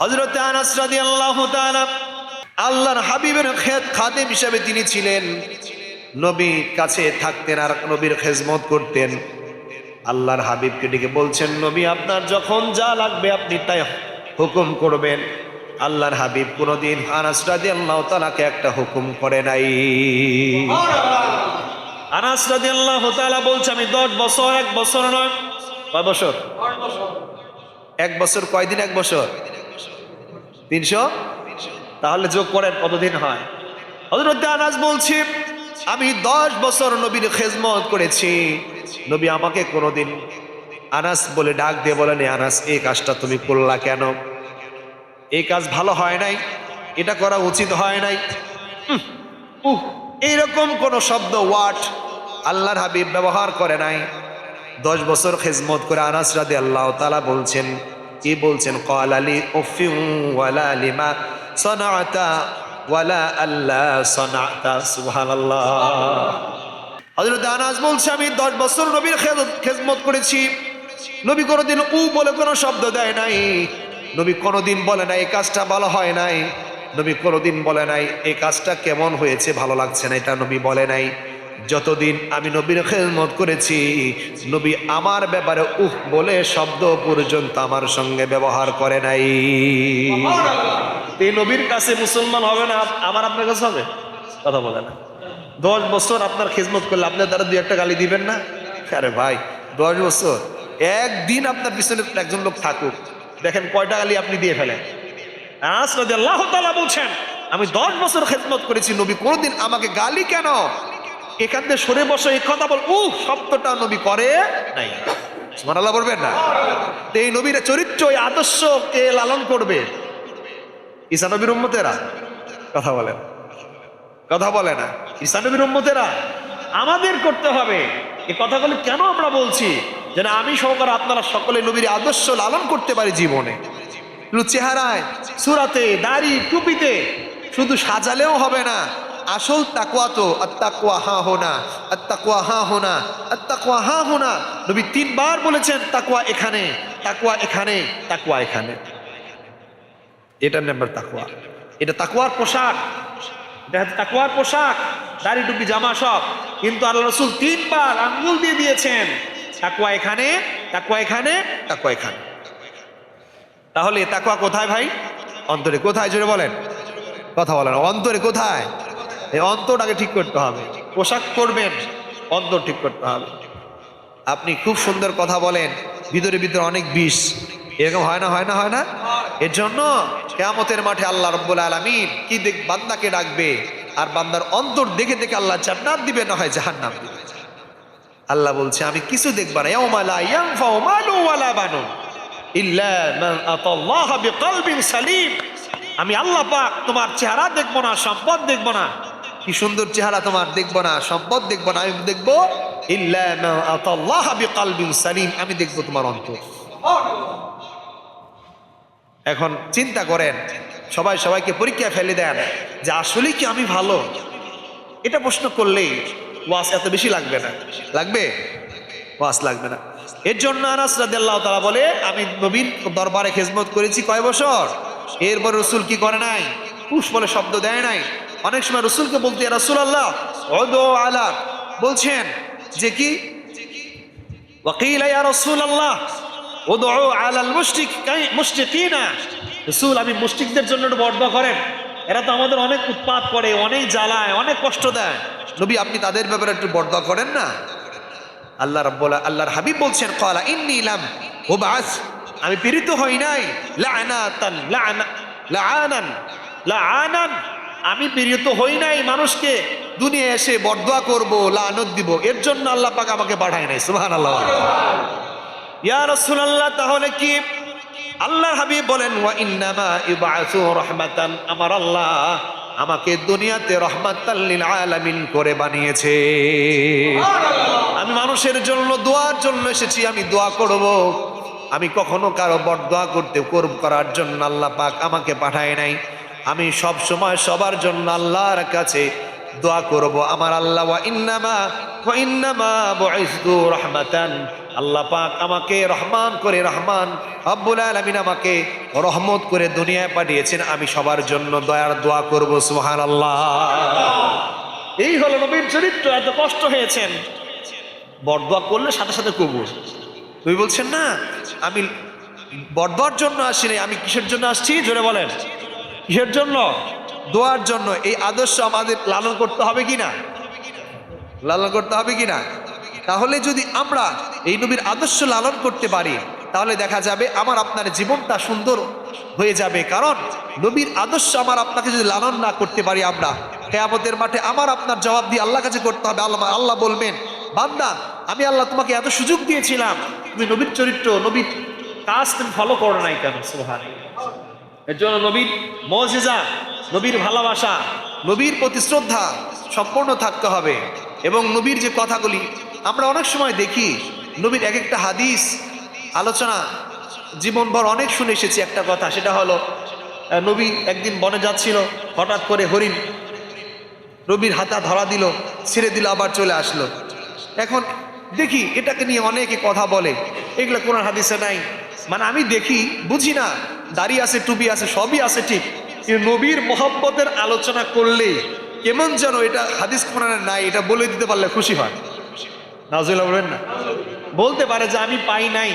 হজরত তাআলা আল্লাহর হাবিবের খেত খাদেম হিসাবে তিনি ছিলেন। নবীর কাছে থাকতেন আর নবীর খেজমত করতেন। আল্লাহর হাবিবকে ডেকে বলছেন নবী আপনার যখন যা লাগবে আপনি তাই হুকুম করবেন। আল্লাহর হাবিব কোনোদিন আনাস রাদিয়াল্লাহু তাআলাকে একটা হুকুম করে নাই। আনাস রাদিয়াল্লাহু তাআলা বলছে আমি দশ বছর এক বছর নয়। কয় বছর। এক বছর কয়দিন? এক বছর? তিনশো? তাহলে যোগ করেন, কতদিন হয়? হজরত আনাস বলছি, আমি দশ বছর নবীর খেজমত করেছি। নবী আমাকে কোনোদিন আনাস বলে ডাক দিয়ে বলেন, আনাস, এই কাজটা তুমি করলা কেন? এই কাজ ভালো হয় নাই? এটা করা উচিত হয় নাই? এইরকম কোন শব্দ, ওয়াট আল্লাহর হাবিব ব্যবহার করে নাই। দশ বছর খেজমত করে আনাস রাদি আল্লাহ তালা বলছেন কি বলছেন? কল আলী উফিউ ওয়ালা লিমা সনাতা ওয়ালা আল্লাহ সনাতা সুবহানাল্লাহ। হযরত আনাস বলছে, আমি দশ বছর নবীর খেদ- খেজমত করেছি। নবী কোনোদিন উ বলে কোনো শব্দ দেয় নাই। নবী কোনোদিন বলে নাই, এই কাজটা ভালো হয় নাই। নবী কোনোদিন বলে নাই, এই কাজটা কেমন হয়েছে? ভালো লাগছে না। এটা নবী বলে নাই। যতদিন আমি নবীর খেদমত করেছি নবী আমার ব্যাপারে উহ বলে শব্দ পর্যন্ত আমার সঙ্গে ব্যবহার করে নাই। এই নবীর কাছে মুসলমান হবে না আমার আপনার কাছে হবে? কথা বলে না। দশ বছর আপনার খেজমত করলে আপনার দ্বারা দুই একটা গালি দিবেন না? আরে ভাই দশ বছর। একদিন আপনার পিছনে একজন লোক থাকুক। দেখেন কয়টা গালি আপনি দিয়ে ফেলেন। তাআলা বলছেন আমি দশ বছর খেদমত করেছি নবী কোনোদিন আমাকে গালি কেন এখান থেকে সরে বসে এই কথা বল। উ শব্দটা নবী করে নাই। সুবহানাল্লাহ বলবেন না? এই নবীর চরিত্র, এই আদর্শকে লালন করবে। ঈসা নবীর উম্মতেরা? কথা বলেন। কথা বলে না। ঈসা নবীর উম্মতেরা? আমাদের করতে হবে। এই কথাগুলো কেন আমরা বলছি? যেন আমি সহকারে আপনারা সকলে নবীর আদর্শ লালন করতে পারি জীবনে। চেহারায়, সুরাতে, দাড়ি, টুপিতে, শুধু সাজালেও হবে না। আসল তাকুয়া তো আত্মাকুয়া হা হোনা আত্মাকুয়া হা হোনা আত্মাকুয়া হা হোনা। নবী তিনবার বলেছেন তাকুয়া এখানে তাকুয়া এখানে তাকুয়া এখানে। এটার নাম্বার তাকুয়া এটা তাকুয়ার পোশাক। তাকুয়ার পোশাক। দাড়ি, টুপি, জামা সব। কিন্তু আল্লাহ রসুল তিনবার আঙ্গুল দিয়ে দিয়েছেন তাকুয়া এখানে তাকুয়া এখানে তাকুয়া এখানে। তাহলে তাকুয়া কোথায় ভাই? অন্তরে কোথায়? জুড়ে বলেন। কথা বলেন। অন্তরে কোথায়? এই অন্তরটাকে ঠিক করতে হবে। পোশাক পরবেন অন্তর ঠিক করতে হবে। আপনি খুব সুন্দর কথা বলেন, ভিতরে ভিতরে অনেক বিষ। এরকম হয় না হয় না হয় না? এর জন্য কেয়ামতের মাঠে আল্লাহ রব্বুল আলমিন কি দেখ, বান্দাকে ডাকবে, আর বান্দার অন্তর দেখে দেখে আল্লাহ জান্নাত দিবে, না হয় জাহান্নাম দিবে। আল্লাহ বলছে, আমি কিছু দেখব না। সালিম। আমি আল্লাহ পাক তোমার চেহারা দেখব না, সম্পদ দেখব না। কি সুন্দর চেহারা তোমার, দেখব না, সম্পদ দেখব না, আমি দেখব সালিম আমি দেখব তোমার অন্তর। এখন চিন্তা করেন, সবাই সবাইকে পরীক্ষা ফেলে দেন যে আসলে কি আমি ভালো? এটা প্রশ্ন করলেই ওয়াস এত বেশি লাগবে না। লাগবে? ওয়াস লাগবে না। এর জন্য আনাস রাদিয়াল্লাহু বলে, আমি নবীর দরবারে খেজমত করেছি কয় বছর? এরপর রসুল কি করে নাই? পুষ বলে শব্দ দেয় নাই। অনেক সময় রসুলকে বলতে রসুল আল্লাহ ওদো আলা বলছেন, যে কি? ওয়াকিল রাসূলুল্লাহ, উদউ আলাল মুশরিক কাই মুশরিকিনা রাসূল, আমি জন্য একটু করেন। এরা তো আমাদের অনেক উৎপাত অনেক জ্বালায়, অনেক কষ্ট দেয়। আপনি তাদের ব্যাপারে একটু করেন না? আল্লাহ আল্লাহর হাবিব বলছেন উবআস, আমি প্রেরিত হই নাই আমি প্রেরিত হই নাই মানুষকে। দুনিয়া এসে বরদোয়া করব লানত দিব। এর জন্য আল্লাহ পাক আমাকে পাঠায় নাই সুহান আল্লাহ ইয়া রাসূলুল্লাহ তাহলে কি? আল্লাহ হাবিব বলেন ওয়া ইন্নামা ইবআসু রাহমাতান আমার আল্লাহ আমাকে দুনিয়াতে রহমাতাল লিল আলামিন করে বানিয়েছে। আমি মানুষের জন্য দোয়ার জন্য এসেছি আমি দোয়া করব। আমি কখনো কারও বরদোয়া করতে করব করার জন্য আল্লাহ পাক আমাকে পাঠায় নাই। আমি সব সময় সবার জন্য আল্লাহর কাছে দোয়া করব। আমার আল্লাহ ইন্নামা রাহমাতান। আল্লাহ পাক আমাকে রহমান করে, রহমান আব্বুল আলমিন আমাকে রহমত করে দুনিয়ায় পাঠিয়েছেন। আমি সবার জন্য দয়ার দোয়া করব সুহান আল্লাহ এই হলো নবীর চরিত্র, এত কষ্ট হয়েছেন। বরদোয়া করলে সাথে সাথে কবুল। তুমি বলছেন, না, আমি বরদোয়ার জন্য আসিনি, আমি কিসের জন্য আসছি? জোরে বলেন। কিসের জন্য? দোয়ার জন্য। এই আদর্শ আমাদের লালন করতে হবে কি না লালন করতে হবে কি না তাহলে যদি আমরা এই নবীর আদর্শ লালন করতে পারি, তাহলে দেখা যাবে আমার আপনার জীবনটা সুন্দর হয়ে যাবে। কারণ নবীর আদর্শ আমার আপনাকে যদি লালন না করতে পারি আমরা, কেয়ামতের মাঠে আমার আপনার জবাব দিয়ে আল্লাহ কাছে করতে হবে। আল্লাহ আল্লাহ বলবেন, বান্দা, আমি আল্লাহ তোমাকে এত সুযোগ দিয়েছিলাম, তুমি নবীর চরিত্র, নবীর কাজ তুমি ফলো করো নাই কেন? সুহান এর জন্য নবীর মজেজা, নবীর ভালোবাসা, নবীর প্রতি শ্রদ্ধা সম্পূর্ণ থাকতে হবে। এবং নবীর যে কথাগুলি আমরা অনেক সময় দেখি, নবীর এক একটা হাদিস, আলোচনা, জীবনভর অনেক শুনে এসেছি একটা কথা, সেটা হলো নবী একদিন বনে যাচ্ছিল, হঠাৎ করে হরিণ রবির হাতা ধরা দিল, ছেড়ে দিল, আবার চলে আসলো। এখন দেখি, এটাকে নিয়ে অনেকে কথা বলে, এগুলো কোন হাদিসে নাই। মানে আমি দেখি, বুঝি না দাড়ি আছে, টুপি আছে, সবই আছে ঠিক। কিন্তু নবীর মোহাম্মতের আলোচনা করলে কেমন যেন এটা হাদিস কোরআনে নাই, এটা বলে দিতে পারলে খুশি হয় নাজুল্লাহ বলবেন না? বলতে পারে যে আমি পাই নাই,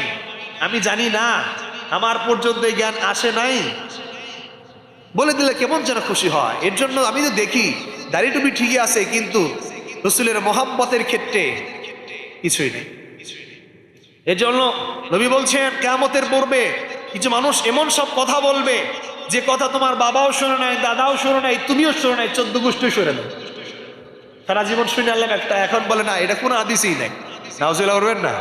আমি জানি না, আমার পর্যন্ত জ্ঞান আসে নাই। বলে দিলে কেমন যেন খুশি হয়। এর জন্য আমি তো দেখি, দাড়ি টুপি ঠিকই আছে, কিন্তু রসুলের মোহাম্মতের ক্ষেত্রে কিছুই নেই। এর জন্য নবী বলছেন, কেয়ামতের পূর্বে কিছু মানুষ এমন সব কথা বলবে, যে কথা তোমার বাবাও শোনে নাই দাদাও শোনে নাই তুমিও শোনে নাই চোদ্দ গোষ্ঠী শোনে নাই সারা জীবন শুনে আনলাম একটা এখন বলে, না, এটা কোনো আদিসই নেই। নাউজুল্লাহ করবেন না?